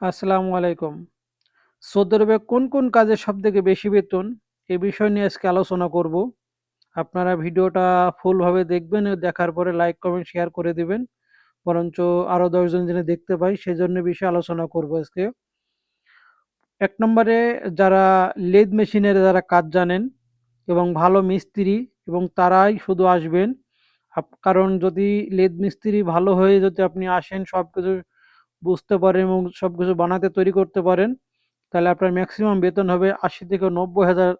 আসসালামু আলাইকুম। সৌদি আরবে কোন, কোন কাজে সবথেকে বেশি বেতন? এ বিষয় নিয়ে আজকে আলোচনা করব। আপনারা ভিডিওটা ফুলভাবে দেখবেন দেখার পরে লাইক, কমেন্ট, শেয়ার করে দিবেন। বরঞ্চ আরও ১০ জন দেখতে পায় সেজন্য বিষয়ে আলোচনা করব আজকে। এক নম্বরে যারা লেদ মেশিনের যারা কাজ জানেন এবং ভালো মিস্ত্রি এবং তারাই শুধু আসবেন। কারণ যদি লেদ মিস্ত্রি ভালো হয়ে যদি আপনি আসেন সবকিছু বুঝতে পারেন এবং সব কিছু বানাতে তৈরি করতে পারেন, তাহলে আপনার ম্যাক্সিমাম বেতন হবে ৮০ থেকে ৯০,০০০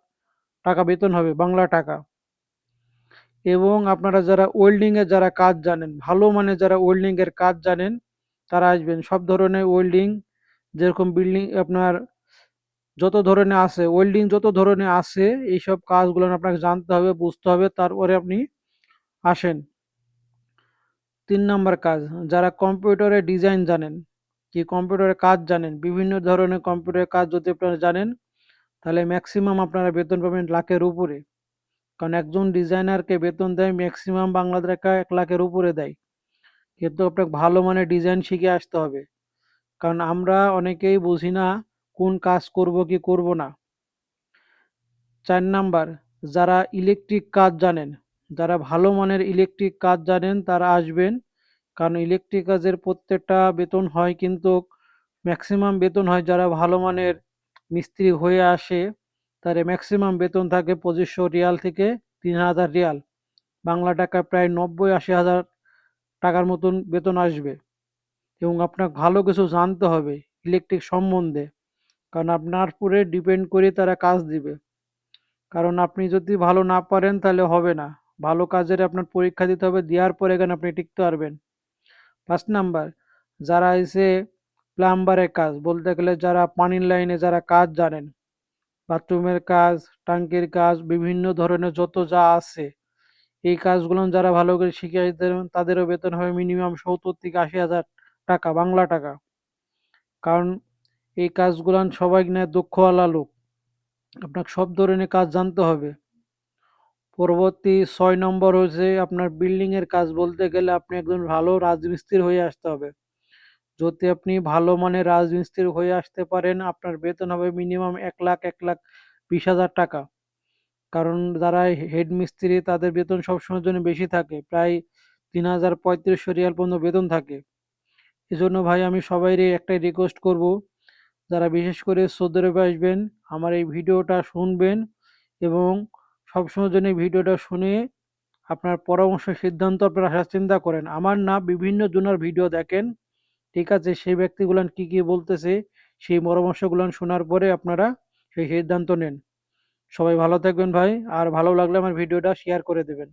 টাকা বেতন হবে বাংলা টাকা। এবং আপনারা যারা ওয়েল্ডিং এর যারা কাজ জানেন, ভালো মানের যারা ওয়েল্ডিংয়ের কাজ জানেন, তারা আসবেন। সব ধরনের ওয়েল্ডিং যেরকম বিল্ডিং আপনার যত ধরনের আছে, ওয়েল্ডিং যত ধরনের আছে এইসব কাজগুলো আপনাকে জানতে হবে, বুঝতে হবে, তারপরে আপনি আসেন। তিন নম্বর কাজ, যারা কম্পিউটারে ডিজাইন জানেন, কি কম্পিউটারের কাজ জানেন, বিভিন্ন ধরনের কম্পিউটারের কাজ যদি আপনারা জানেন, তাহলে ম্যাক্সিমাম আপনারা বেতন পাবেন লাখের উপরে। কারণ একজন ডিজাইনারকে বেতন দেয় ম্যাক্সিমাম বাংলা টাকা ১ লাখের উপরে দেয়। কিন্তু আপনাকে ভালো মানের ডিজাইন শিখে আসতে হবে। কারণ আমরা অনেকেই বুঝি না কোন কাজ করব কি করব না। চার নাম্বার, যারা ইলেকট্রিক কাজ জানেন, যারা ভালো মানের ইলেকট্রিক কাজ জানেন তারা আসবেন। কারণ ইলেকট্রিক কাজের প্রত্যেকটা বেতন হয় কিন্তু ম্যাক্সিমাম বেতন হয় যারা ভালো মানের মিস্ত্রি হয়ে আসে, তাদের ম্যাক্সিমাম বেতন থাকে পঁচিশশো রিয়াল থেকে ৩০০০ রিয়াল। বাংলা টাকায় প্রায় ৯০-৮০ হাজার টাকার মতন বেতন আসবে। এবং আপনাকে ভালো কিছু জানতে হবে ইলেকট্রিক সম্বন্ধে। কারণ আপনার উপরে ডিপেন্ড করে তারা কাজ দিবে। কারণ আপনি যদি ভালো না পারেন তাহলে হবে না। ভালো কাজের আপনার পরীক্ষা দিতে হবে, দেওয়ার পরে এখানে আপনি টিকতে পারবেন। ৫ নাম্বার, যারা এসে প্লাম্বারের কাজ বলতে গেলে যারা পানির লাইনে যারা কাজ জানেন, বাথরুমের কাজ, টাঙ্কির কাজ, বিভিন্ন ধরনের যত যা আছে, এই কাজগুলো যারা ভালো করে শিখে পারবেন তাদেরও বেতন হবে মিনিমাম ৭০ থেকে ৮০,০০০ টাকা বাংলা টাকা। কারণ এই কাজগুলান সবাই না দক্ষওয়ালা লোক। আপনাকে সব ধরনের কাজ জানতে হবে। পরবর্তী ছয় নম্বর হচ্ছে আপনার বিল্ডিংয়ের কাজ বলতে গেলে আপনি একজন ভালো রাজমিস্ত্রি হয়ে আসতে হবে। যদি আপনি ভালো মানের রাজমিস্ত্রি হয়ে আসতে পারেন, আপনার বেতন হবে মিনিমাম এক লাখ, এক লাখ ২০,০০০ টাকা। কারণ যারা হেড মিস্ত্রি তাদের বেতন সবসময়ের জন্য বেশি থাকে। প্রায় ৩,০০০-৩৫০০ রিয়াল পর্যন্ত বেতন থাকে। এজন্য ভাই আমি সবাইরে একটাই রিকোয়েস্ট করব, যারা বিশেষ করে সৌদি আরবে আসবেন, আমার এই ভিডিওটা শুনবেন এবং সবসময়ের জন্য ভিডিওটা শুনে আপনার পরামর্শ সিদ্ধান্ত আপনারা চিন্তা করেন। আমার না বিভিন্ন জনের ভিডিও দেখেন, ঠিক আছে? সেই ব্যক্তিগুলান কি, কি বলতেছে সেই পরামর্শগুলান শোনার পরে আপনারা সেই সিদ্ধান্ত নেন। সবাই ভালো থাকবেন ভাই। আর ভালো লাগলে আমার ভিডিওটা শেয়ার করে দেবেন।